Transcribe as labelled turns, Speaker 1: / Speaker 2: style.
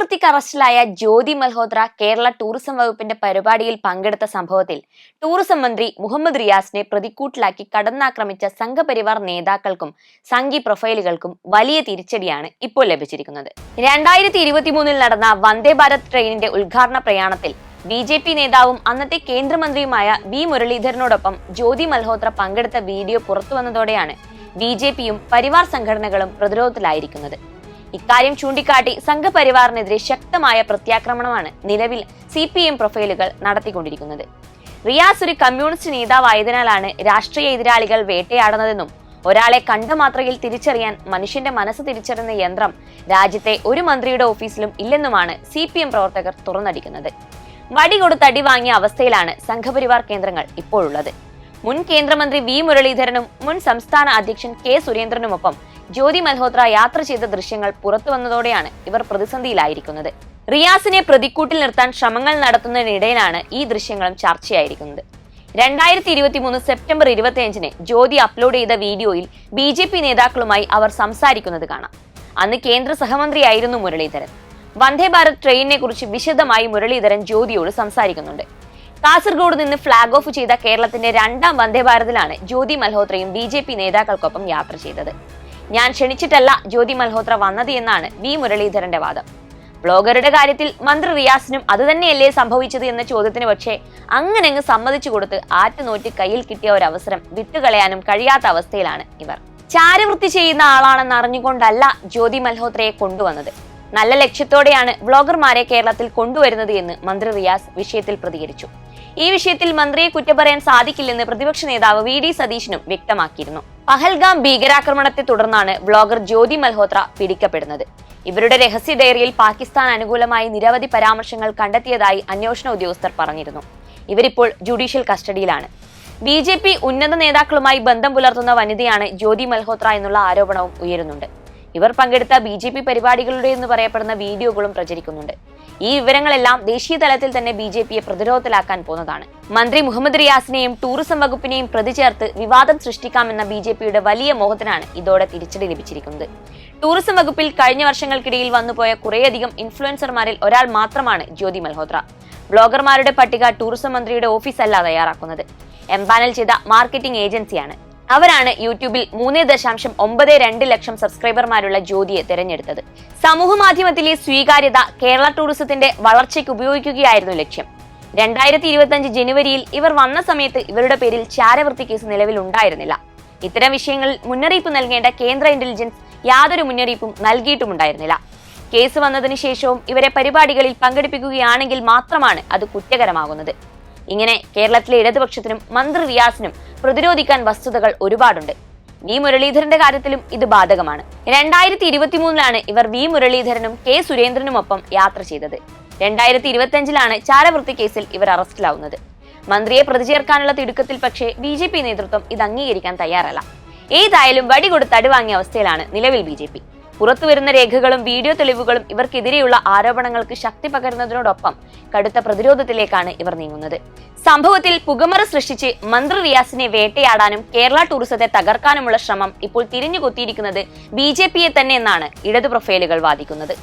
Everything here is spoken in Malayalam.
Speaker 1: ചാരവൃത്തിക്ക് അറസ്റ്റിലായ ജ്യോതി മൽഹോത്ര കേരള ടൂറിസം വകുപ്പിന്റെ പരിപാടിയിൽ പങ്കെടുത്ത സംഭവത്തിൽ ടൂറിസം മന്ത്രി മുഹമ്മദ് റിയാസിനെ പ്രതിക്കൂട്ടിലാക്കി കടന്നാക്രമിച്ച സംഘപരിവാർ നേതാക്കൾക്കും സംഘി പ്രൊഫൈലുകൾക്കും വലിയ തിരിച്ചടിയാണ് ഇപ്പോൾ ലഭിച്ചിരിക്കുന്നത്. രണ്ടായിരത്തി ഇരുപത്തിമൂന്നിൽ നടന്ന വന്ദേ ഭാരത് ട്രെയിനിന്റെ ഉദ്ഘാടന പ്രയാണത്തിൽ ബി ജെ പി നേതാവും അന്നത്തെ കേന്ദ്രമന്ത്രിയുമായ വി മുരളീധരനോടൊപ്പം ജ്യോതി മൽഹോത്ര പങ്കെടുത്ത വീഡിയോ പുറത്തുവന്നതോടെയാണ് ബി ജെ പിയും പരിവാർ സംഘടനകളും പ്രതിരോധത്തിലായിരിക്കുന്നത്. ഇക്കാര്യം ചൂണ്ടിക്കാട്ടി സംഘപരിവാറിനെതിരെ ശക്തമായ പ്രത്യാക്രമണമാണ് നിലവിൽ സി പി എം പ്രൊഫൈലുകൾ നടത്തിക്കൊണ്ടിരിക്കുന്നത്. റിയാസ് ഒരു കമ്മ്യൂണിസ്റ്റ് നേതാവായതിനാലാണ് രാഷ്ട്രീയ എതിരാളികൾ വേട്ടയാടുന്നതെന്നും ഒരാളെ കണ്ട മാത്രയിൽ തിരിച്ചറിയാൻ മനുഷ്യന്റെ മനസ്സ് തിരിച്ചറിയുന്ന യന്ത്രം രാജ്യത്തെ ഒരു മന്ത്രിയുടെ ഓഫീസിലും ഇല്ലെന്നുമാണ് സി പി എം പ്രവർത്തകർ തുറന്നടിക്കുന്നത്. വടി കൊടുത്തടി വാങ്ങിയ അവസ്ഥയിലാണ് സംഘപരിവാർ കേന്ദ്രങ്ങൾ ഇപ്പോഴുള്ളത്. മുൻ കേന്ദ്രമന്ത്രി വി മുരളീധരനും മുൻ സംസ്ഥാന അധ്യക്ഷൻ കെ സുരേന്ദ്രനുമൊപ്പം ജ്യോതി മൽഹോത്ര യാത്ര ചെയ്ത ദൃശ്യങ്ങൾ പുറത്തു വന്നതോടെയാണ് ഇവർ പ്രതിസന്ധിയിലായിരിക്കുന്നത്. റിയാസിനെ പ്രതിക്കൂട്ടിൽ നിർത്താൻ ശ്രമങ്ങൾ നടത്തുന്നതിനിടയിലാണ് ഈ ദൃശ്യങ്ങളും ചർച്ചയായിരിക്കുന്നത്. രണ്ടായിരത്തി ഇരുപത്തി മൂന്ന് സെപ്റ്റംബർ ഇരുപത്തിയഞ്ചിന് ജ്യോതി അപ്ലോഡ് ചെയ്ത വീഡിയോയിൽ ബി ജെ പി നേതാക്കളുമായി അവർ സംസാരിക്കുന്നത് കാണാം. അന്ന് കേന്ദ്ര സഹമന്ത്രിയായിരുന്നു മുരളീധരൻ. വന്ദേ ഭാരത് ട്രെയിനിനെ കുറിച്ച് വിശദമായി മുരളീധരൻ ജ്യോതിയോട് സംസാരിക്കുന്നുണ്ട്. കാസർഗോഡ് നിന്ന് ഫ്ളാഗ് ഓഫ് ചെയ്ത കേരളത്തിന്റെ രണ്ടാം വന്ദേ ഭാരതിലാണ് ജ്യോതി മൽഹോത്രയും ബി നേതാക്കൾക്കൊപ്പം യാത്ര ചെയ്തത്. ഞാൻ ക്ഷണിച്ചിട്ടല്ല ജ്യോതി മൽഹോത്ര വന്നത് എന്നാണ് വി മുരളീധരന്റെ വാദം. ബ്ലോഗറുടെ കാര്യത്തിൽ മന്ത്രി റിയാസിനും അതുതന്നെയല്ലേ സംഭവിച്ചത് എന്ന ചോദ്യത്തിന് പക്ഷേ അങ്ങനെ അങ്ങ് സമ്മതിച്ചു കൊടുത്ത് ആറ്റുനോറ്റ് കയ്യിൽ കിട്ടിയ ഒരു അവസരം വിട്ടുകളയാനും കഴിയാത്ത അവസ്ഥയിലാണ് ഇവർ. ചാരവൃത്തി ചെയ്യുന്ന ആളാണെന്ന് അറിഞ്ഞുകൊണ്ടല്ല ജ്യോതി മൽഹോത്രയെ കൊണ്ടുവന്നത്. നല്ല ലക്ഷ്യത്തോടെയാണ് വ്ളോഗർമാരെ കേരളത്തിൽ കൊണ്ടുവരുന്നത് എന്ന് മന്ത്രി റിയാസ് വിഷയത്തിൽ പ്രതികരിച്ചു. ഈ വിഷയത്തിൽ മന്ത്രിയെ കുറ്റം പറയാൻ സാധിക്കില്ലെന്ന് പ്രതിപക്ഷ നേതാവ് വി ഡി സതീശനും വ്യക്തമാക്കിയിരുന്നു. പഹൽഗാം ഭീകരാക്രമണത്തെ തുടർന്നാണ് വ്ളോഗർ ജ്യോതി മൽഹോത്ര പിടിക്കപ്പെടുന്നത്. ഇവരുടെ രഹസ്യ ഡയറിയിൽ പാകിസ്ഥാൻ അനുകൂലമായി നിരവധി പരാമർശങ്ങൾ കണ്ടെത്തിയതായി അന്വേഷണ ഉദ്യോഗസ്ഥർ പറഞ്ഞിരുന്നു. ഇവരിപ്പോൾ ജുഡീഷ്യൽ കസ്റ്റഡിയിലാണ്. ബി ജെ പി ഉന്നത നേതാക്കളുമായി ബന്ധം പുലർത്തുന്ന വനിതയാണ് ജ്യോതി മൽഹോത്ര എന്നുള്ള ആരോപണവും ഉയരുന്നുണ്ട്. ഇവർ പങ്കെടുത്ത ബി ജെ പി പരിപാടികളുടെ എന്ന് പറയപ്പെടുന്ന വീഡിയോകളും പ്രചരിക്കുന്നുണ്ട്. ഈ വിവരങ്ങളെല്ലാം ദേശീയ തലത്തിൽ തന്നെ ബി ജെ പിയെ പ്രതിരോധത്തിലാക്കാൻ പോകുന്നതാണ് മന്ത്രി മുഹമ്മദ് റിയാസിനെയും ടൂറിസം വകുപ്പിനെയും പ്രതി ചേർത്ത് വിവാദം സൃഷ്ടിക്കാമെന്ന ബി ജെ പിയുടെ വലിയ മോഹത്തിനാണ് ഇതോടെ തിരിച്ചടി ലഭിച്ചിരിക്കുന്നത്. ടൂറിസം വകുപ്പിൽ കഴിഞ്ഞ വർഷങ്ങൾക്കിടയിൽ വന്നുപോയ കുറേയധികം ഇൻഫ്ലുവൻസർമാരിൽ ഒരാൾ മാത്രമാണ് ജ്യോതി മൽഹോത്ര. ബ്ലോഗർമാരുടെ പട്ടിക ടൂറിസം മന്ത്രിയുടെ ഓഫീസല്ല തയ്യാറാക്കുന്നത്. എംപാനൽ ചെയ്ത മാർക്കറ്റിംഗ് ഏജൻസിയാണ്. അവരാണ് യൂട്യൂബിൽ മൂന്ന് ദശാംശം ഒമ്പത് രണ്ട് ലക്ഷം സബ്സ്ക്രൈബർമാരുള്ള ജ്യോതിയെ തെരഞ്ഞെടുത്തത്. സമൂഹ മാധ്യമത്തിലെ സ്വീകാര്യത കേരള ടൂറിസത്തിന്റെ വളർച്ചയ്ക്ക് ഉപയോഗിക്കുകയായിരുന്നു ലക്ഷ്യം. രണ്ടായിരത്തി ഇരുപത്തി ജനുവരിയിൽ ഇവർ വന്ന സമയത്ത് ഇവരുടെ പേരിൽ ചാരവൃത്തി കേസ് നിലവിൽ ഉണ്ടായിരുന്നില്ല. ഇത്തരം വിഷയങ്ങളിൽ മുന്നറിയിപ്പ് നൽകേണ്ട കേന്ദ്ര ഇന്റലിജൻസ് യാതൊരു മുന്നറിയിപ്പും നൽകിയിട്ടുമുണ്ടായിരുന്നില്ല. കേസ് വന്നതിന് ശേഷവും ഇവരെ പരിപാടികളിൽ പങ്കെടുപ്പിക്കുകയാണെങ്കിൽ മാത്രമാണ് അത് കുറ്റകരമാകുന്നത്. ഇങ്ങനെ കേരളത്തിലെ ഇടതുപക്ഷത്തിനും മന്ത്രി റിയാസിനും പ്രതിരോധിക്കാൻ വസ്തുതകൾ ഒരുപാടുണ്ട്. വി മുരളീധരന്റെ കാര്യത്തിലും ഇത് ബാധകമാണ്. രണ്ടായിരത്തി ഇരുപത്തിമൂന്നിലാണ് ഇവർ വി മുരളീധരനും കെ സുരേന്ദ്രനുമൊപ്പം യാത്ര ചെയ്തത്. രണ്ടായിരത്തി ഇരുപത്തിയഞ്ചിലാണ് ചാരവൃത്തി കേസിൽ ഇവർ അറസ്റ്റിലാവുന്നത്. മന്ത്രിയെ പ്രതിചേർക്കാനുള്ള തിടുക്കത്തിൽ പക്ഷേ ബി ജെ പി നേതൃത്വം ഇത് അംഗീകരിക്കാൻ തയ്യാറല്ല. ഏതായാലും വടി കൊടുത്ത് അടിവാങ്ങിയ അവസ്ഥയിലാണ് നിലവിൽ ബി ജെ പി. പുറത്തുവരുന്ന രേഖകളും വീഡിയോ തെളിവുകളും ഇവർക്കെതിരെയുള്ള ആരോപണങ്ങൾക്ക് ശക്തി പകരുന്നതിനോടൊപ്പം കടുത്ത പ്രതിരോധത്തിലേക്കാണ് ഇവർ നീങ്ങുന്നത്. സംഭവത്തിൽ പുകമറ സൃഷ്ടിച്ച് മന്ത്രി റിയാസിനെ വേട്ടയാടാനും കേരള ടൂറിസത്തെ തകർക്കാനുമുള്ള ശ്രമം ഇപ്പോൾ തിരിഞ്ഞുകൊത്തിയിരിക്കുന്നത് ബി ജെ പിയെ തന്നെ എന്നാണ് ഇടതു പ്രൊഫൈലുകൾ വാദിക്കുന്നത്.